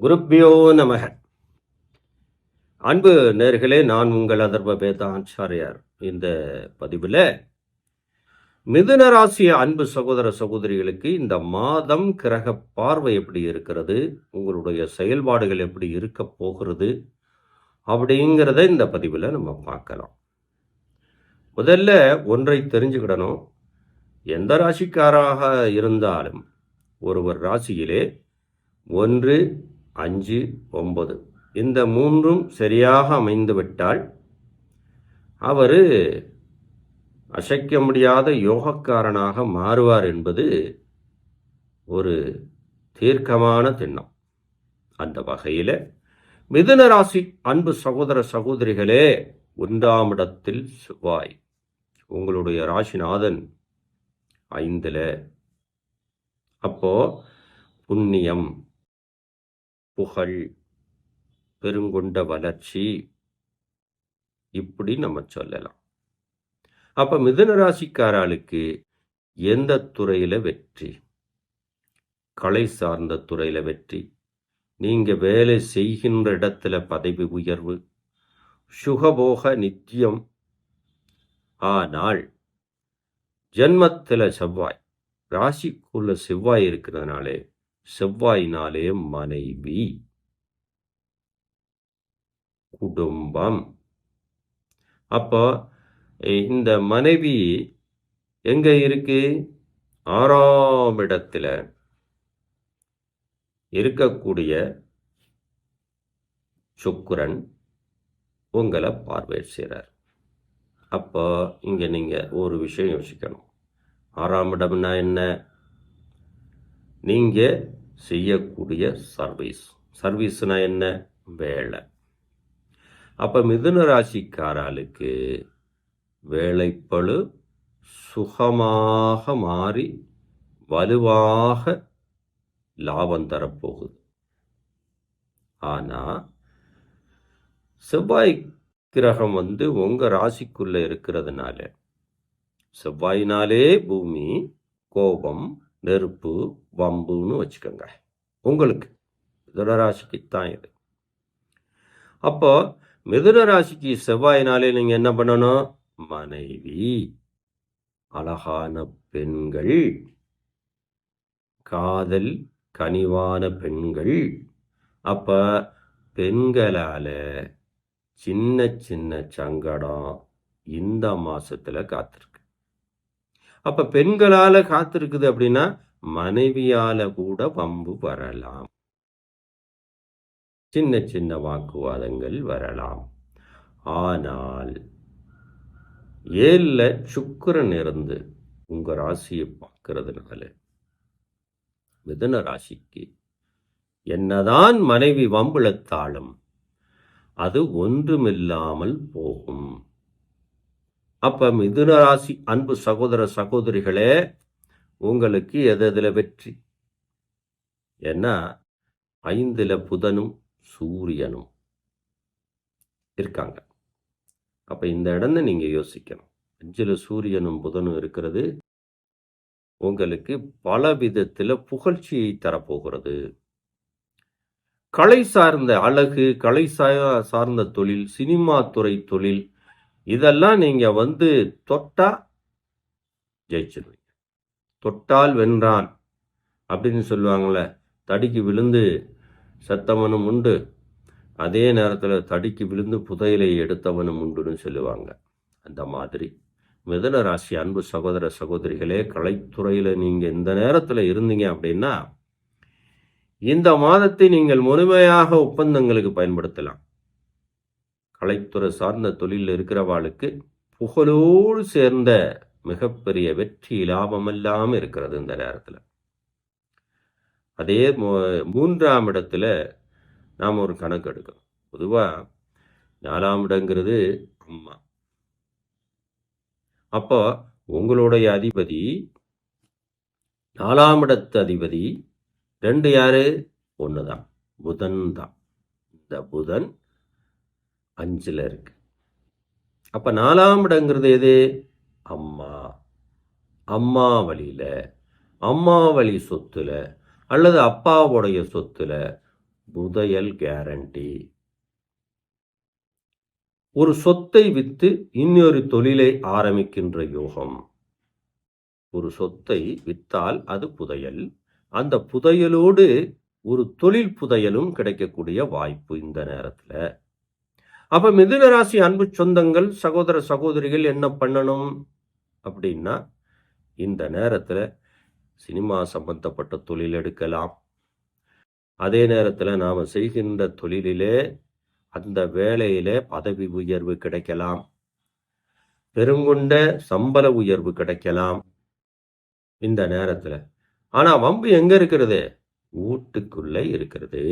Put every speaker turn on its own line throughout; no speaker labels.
குருப்பியோ நமக. அன்பு நேர்களே நான் உங்கள் அதர்வ வேதாச்சாரியார். இந்த பதிவில் மிதுன ராசி அன்பு சகோதர சகோதரிகளுக்கு இந்த மாதம் கிரக பார்வை எப்படி இருக்கிறது உங்களுடைய செயல்பாடுகள் எப்படி இருக்க போகிறது அப்படிங்கிறத இந்த பதிவில் நம்ம பார்க்கலாம். முதல்ல ஒன்றை தெரிஞ்சுக்கிடணும். எந்த ராசிக்காராக இருந்தாலும் ஒருவர் ராசியிலே ஒன்று அஞ்சு ஒன்பது. இந்த மூன்றும் சரியாக அமைந்துவிட்டால் அவர் அசைக்க முடியாத யோகக்காரனாக மாறுவார் என்பது ஒரு தீர்க்கமான திண்ணம். அந்த வகையில் மிதுன ராசி அன்பு சகோதர சகோதரிகளே ஒன்றாம் இடத்தில் செவ்வாய். உங்களுடைய ராசிநாதன் ஐந்தில். அப்போ புண்ணியம் புகழ் பெருங்கொண்ட வளர்ச்சி. இப்படி நம்ம சொல்லலாம். அப்ப மிதுன ராசிக்காராளுக்கு எந்த துறையில வெற்றி? கலை சார்ந்த துறையில வெற்றி. நீங்க வேலை செய்கின்ற இடத்துல பதவி உயர்வு. சுகபோக நித்தியம். ஆனால் ஜென்மத்தில் செவ்வாய் ராசிக்குள்ள செவ்வாய் இருக்கிறதுனாலே செவ்வாயினாலே மனைவி. குடும்பம். அப்போ இந்த மனைவி எங்க இருக்கு? ஆறாம் இடத்துல இருக்கக்கூடிய சுக்குரன் உங்களை பார்வை செய்கிறார் அப்போ இங்கே நீங்கள் ஒரு விஷயம் யோசிக்கணும். ஆறாம் இடம்னா என்ன? நீங்கள் செய்யக்கூடிய சர்வீஸ். சர்வீஸ்னா என்ன? வேலை. அப்போ மிதுன ராசிக்காராளுக்கு வேலைப்பழு சுகமாக மாறி வலுவாக லாபம் தரப்போகுது. ஆனால் செவ்வாய் கிரகம் வந்து உங்கள் ராசிக்குள்ளே இருக்கிறதுனால செவ்வாயினாலே பூமி கோபம் நெருப்பு வம்புன்னு வச்சுக்கோங்க. உங்களுக்கு மிதுன ராசிக்கு தான் இது. அப்போ மிதுன ராசிக்கு செவ்வாயினாலே நீங்கள் என்ன பண்ணணும்? மனைவி. அழகான பெண்கள். காதல் கனிவான பெண்கள். அப்போ பெண்களால் சின்ன சின்ன சங்கடம் இந்த மாதத்தில் காத்திருக்கு. அப்ப பெண்களால காத்திருக்குது அப்படின்னா மனைவியால கூட வம்பு வரலாம். சின்ன சின்ன வாக்குவாதங்கள் வரலாம். ஆனால் ஏழில் சுக்கரன் இருந்து உங்க ராசியை பார்க்கறதுனால மிதன ராசிக்கு என்னதான் மனைவி வம்புளத்தாலும் அது ஒன்றுமில்லாமல் போகும். அப்ப மிதுன ராசி அன்பு சகோதர சகோதரிகளே உங்களுக்கு எது வெற்றி? ஏன்னா ஐந்துல புதனும் சூரியனும் இருக்காங்க. அப்போ இந்த இடம்னு நீங்க யோசிக்கணும். அஞ்சில் சூரியனும் புதனும் இருக்கிறது. உங்களுக்கு பல விதத்தில் புகழ்ச்சியை தரப்போகிறது. கலை சார்ந்த அழகு கலை சார்ந்த தொழில் சினிமா துறை தொழில் இதெல்லாம் நீங்கள் வந்து தொட்டா ஜெயிச்சிருவீங்க. தொட்டால் வென்றான் அப்படின்னு சொல்லுவாங்கள்ல தடிக்கு விழுந்து செத்தவனும் உண்டு. அதே நேரத்தில் தடிக்கு விழுந்து புதையலை எடுத்தவனும் உண்டுன்னு சொல்லுவாங்க. அந்த மாதிரி. மிதன ராசி அன்பு சகோதர சகோதரிகளே கலைத்துறையில் நீங்கள் இந்த நேரத்தில் இருந்தீங்க அப்படின்னா இந்த மாதத்தை நீங்கள் முழுமையாக ஒப்பந்தங்களுக்கு பயன்படுத்தலாம். கலைத்துறை சார்ந்த தொழிலில் இருக்கிறவாளுக்கு புகழோடு சேர்ந்த மிகப்பெரிய வெற்றி லாபமெல்லாம் இருக்கிறது இந்த நேரத்தில். அதே மூன்றாம் இடத்துல நாம் ஒரு கணக்கு எடுக்கணும். பொதுவாக நாலாம் இடங்கிறது அம்மா. அப்போ உங்களுடைய அதிபதி நாலாம் இடத்து அதிபதி ரெண்டு யாரு? ஒன்று தான் புதன் தான். இந்த புதன் அஞ்சில் இருக்கு. அப்போ நாலாம் இடங்கிறது எது? அம்மா. அம்மா வழியில். அம்மா வழி சொத்தில் அல்லது அப்பாவுடைய சொத்துல புதையல் கேரண்டி ஒரு சொத்தை விற்று இன்னொரு தொழிலை ஆரம்பிக்கின்ற யோகம். ஒரு சொத்தை விற்றால் அது புதையல். அந்த புதையலோடு ஒரு தொழில் புதையலும் கிடைக்கக்கூடிய வாய்ப்பு இந்த நேரத்தில். அப்போ மிதுன ராசி அன்பு சொந்தங்கள் சகோதர சகோதரிகள் என்ன பண்ணணும் அப்படின்னா இந்த நேரத்தில் சினிமா சம்பந்தப்பட்ட தொழில் எடுக்கலாம். அதே நேரத்தில் நாம் செய்கின்ற தொழிலிலே அந்த வேலையிலே பதவி உயர்வு கிடைக்கலாம். பெருங்குண்ட சம்பள உயர்வு கிடைக்கலாம். இந்த நேரத்தில். ஆனால் வம்பு எங்கே இருக்கிறது? வீட்டுக்குள்ளே இருக்கிறது.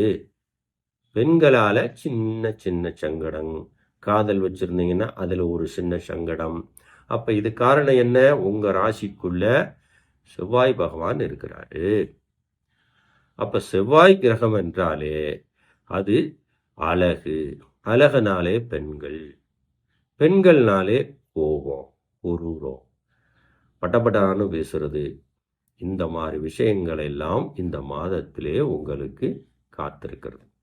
பெண்களால் சின்ன சின்ன சங்கடம். காதல் வச்சுருந்தீங்கன்னா அதில் ஒரு சின்ன சங்கடம். அப்போ இது காரணம் என்ன? உங்கள் ராசிக்குள்ள செவ்வாய் பகவான் இருக்கிறாரு. அப்போ செவ்வாய் கிரகம் என்றாலே அது அழகு. அழகனாலே பெண்கள். பெண்கள்னாலே கோபம் உருவம் பட்டப்பட்டான்னு பேசுறது. இந்த மாதிரி விஷயங்கள் எல்லாம் இந்த மாதத்திலே உங்களுக்கு காத்திருக்கிறது.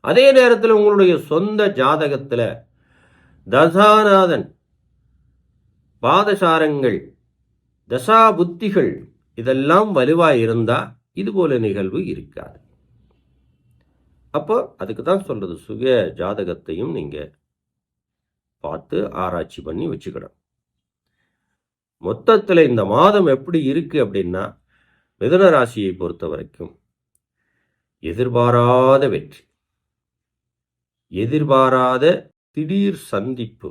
அதே நேரத்தில் உங்களுடைய சொந்த ஜாதகத்தில் தசாநாதன் பாதசாரங்கள் தசா புத்திகள் இதெல்லாம் வலுவாக இருந்தால் இது போல நிகழ்வு இருக்காது. அப்போ அதுக்கு தான் சொல்கிறது சுக ஜாதகத்தையும் நீங்கள் பார்த்து ஆராய்ச்சி பண்ணி வச்சுக்கணும். மொத்தத்தில் இந்த மாதம் எப்படி இருக்குது அப்படின்னா மிதுன ராசியை பொறுத்த வரைக்கும் எதிர்பாராத வெற்றி. எதிர்பாராத திடீர் சந்திப்பு.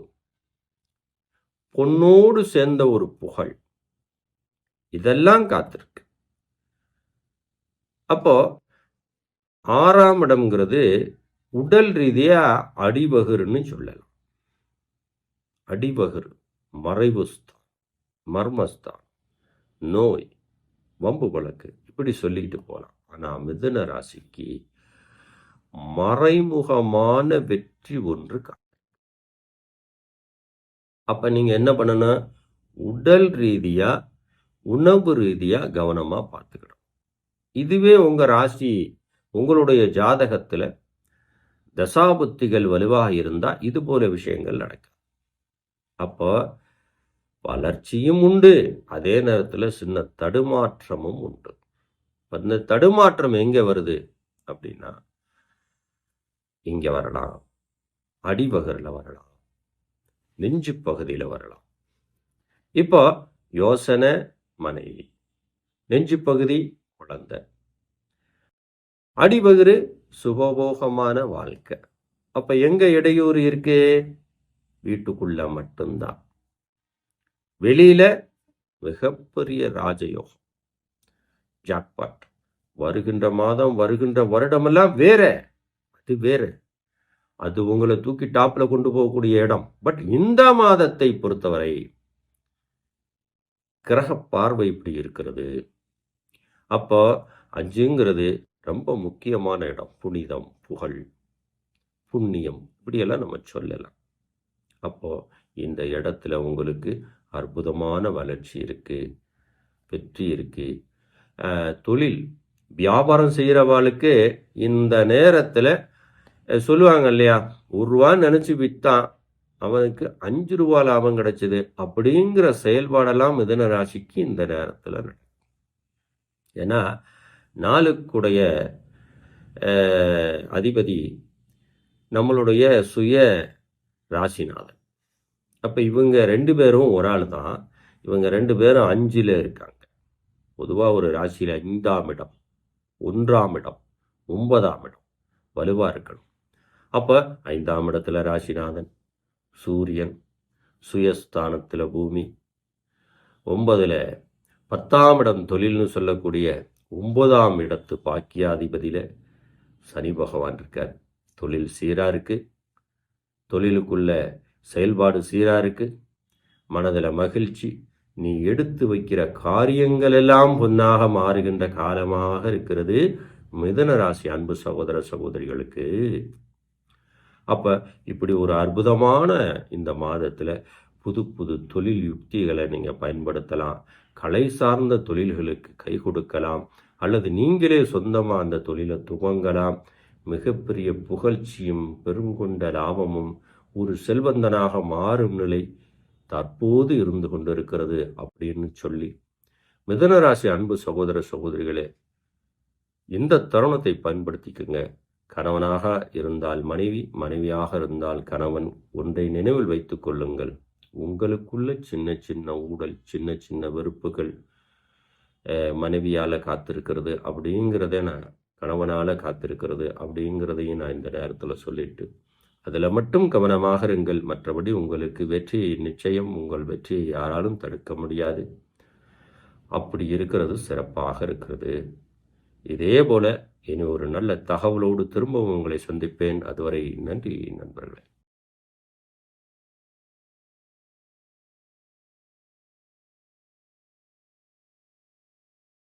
பொன்னோடு சேர்ந்த ஒரு புகழ். இதெல்லாம் காத்திருக்கு. அப்போ ஆறாம் இடம்ங்கிறது உடல் ரீதியா அடிபகுருன்னு சொல்லலாம். அடிபகுரு மறைவுஸ்தான் மர்மஸ்தான் நோய் வம்பு வழக்கு இப்படி சொல்லிக்கிட்டு போகலாம் ஆனால் மிதுன ராசிக்கு மறைமுகமான வெற்றி ஒன்று கா- அப்ப நீங்க என்ன பண்ணணும்? உடல் ரீதியா உணவு ரீதியா கவனமா பார்த்துக்கணும். இதுவே உங்க ராசி உங்களுடைய ஜாதகத்துல தசாபுத்திகள் வலுவாக இருந்தா இது போல விஷயங்கள் நடக்கும். அப்போ வளர்ச்சியும் உண்டு. அதே நேரத்தில் சின்ன தடுமாற்றமும் உண்டு. அந்த இந்த தடுமாற்றம் எங்கே வருது அப்படின்னா இங்கே வரலாம். அடிபகரில் வரலாம். நெஞ்சு பகுதியில் வரலாம். இப்போ யோசனை மனைவி. நெஞ்சு பகுதி குழந்தை. அடிபகுரு சுபபோகமான வாழ்க்கை. அப்போ எங்கே இடையூறு இருக்கு? வீட்டுக்குள்ள மட்டும்தான். வெளியில மிகப்பெரிய ராஜயோகம். ஜாக்பாட். வருகின்ற மாதம் வருகின்ற வருடமெல்லாம் வேற. அது வேறு. அது உங்களை தூக்கி டாப்பில் கொண்டு போகக்கூடிய இடம். பட் இந்த மாதத்தை பொறுத்தவரை கிரக பார்வை இப்படி இருக்கிறது. அப்போ அஞ்சுங்கிறது ரொம்ப முக்கியமான இடம். புனிதம் புகழ் புண்ணியம். இப்படியெல்லாம் நம்ம சொல்லலாம். அப்போ இந்த இடத்துல உங்களுக்கு அற்புதமான வளர்ச்சி இருக்குது வெற்றி இருக்குது தொழில் வியாபாரம் செய்கிறவாளுக்கு இந்த நேரத்தில் சொல்லுவாங்க இல்லையா? ஒரு ரூபான்னு நினச்சி விற்றான் அவனுக்கு அஞ்சு ரூபா லாபம் கிடைச்சது. அப்படிங்கிற செயல்பாடெல்லாம் மிதன ராசிக்கு இந்த நேரத்தில் நடக்கும். ஏன்னா நாளுக்குடைய அதிபதி நம்மளுடைய சுய ராசிநாதன். அப்போ இவங்க ரெண்டு பேரும் ஒரு ஆள் தான். இவங்க ரெண்டு பேரும் அஞ்சில் இருக்காங்க. பொதுவாக ஒரு ராசியில் ஐந்தாம் இடம் ஒன்றாம் இடம் ஒன்பதாம் இடம் வலுவாக இருக்கணும். அப்போ ஐந்தாம் இடத்துல ராசிநாதன் சூரியன் சுயஸ்தானத்தில் பூமி. ஒன்பதில் பத்தாம் இடம் தொழில்னு சொல்லக்கூடிய ஒன்பதாம் இடத்து பாக்கியாதிபதியில் சனி பகவான் இருக்கார். தொழில் சீராக இருக்குது தொழிலுக்குள்ள செயல்பாடு சீராக இருக்குது மனதில் மகிழ்ச்சி. நீ எடுத்து வைக்கிற காரியங்கள் எல்லாம் பொன்னாக மாறுகின்ற காலமாக இருக்கிறது மிதன ராசி அன்பு சகோதர சகோதரிகளுக்கு. அப்போ இப்படி ஒரு அற்புதமான இந்த மாதத்தில் புது புது தொழில் யுக்திகளை நீங்கள் பயன்படுத்தலாம். கலை சார்ந்த தொழில்களுக்கு கை கொடுக்கலாம். அல்லது நீங்களே சொந்தமாக அந்த தொழிலை துவங்கலாம். மிகப்பெரிய புகழ்ச்சியும் பெருங்கொண்ட லாபமும் ஒரு செல்வந்தனாக மாறும் நிலை தற்போது இருந்து கொண்டிருக்கிறது அப்படின்னு சொல்லி. மிதனராசி அன்பு சகோதர சகோதரிகளே இந்த தருணத்தை பயன்படுத்திக்கங்க. கணவனாக இருந்தால் மனைவி மனைவியாக இருந்தால் கணவன் ஒன்றை நினைவில் வைத்துக் கொள்ளுங்கள். உங்களுக்குள்ள சின்ன சின்ன ஊடல் சின்ன சின்ன வெறுப்புகள் மனைவியால் காத்திருக்கிறது அப்படிங்கிறத நான் கணவனால காத்திருக்கிறது அப்படிங்கிறதையும் நான் இந்த நேரத்தில் சொல்லிட்டு அதில் மட்டும் கவனமாக இருங்கள். மற்றபடி உங்களுக்கு வெற்றி நிச்சயம் உங்கள் வெற்றியை யாராலும் தடுக்க முடியாது. அப்படி இருக்கிறது சிறப்பாக இருக்கிறது. இதே போல இனி ஒரு நல்ல தகவலோடு திரும்பவும் உங்களை சந்திப்பேன். அதுவரை நன்றி நண்பர்களே.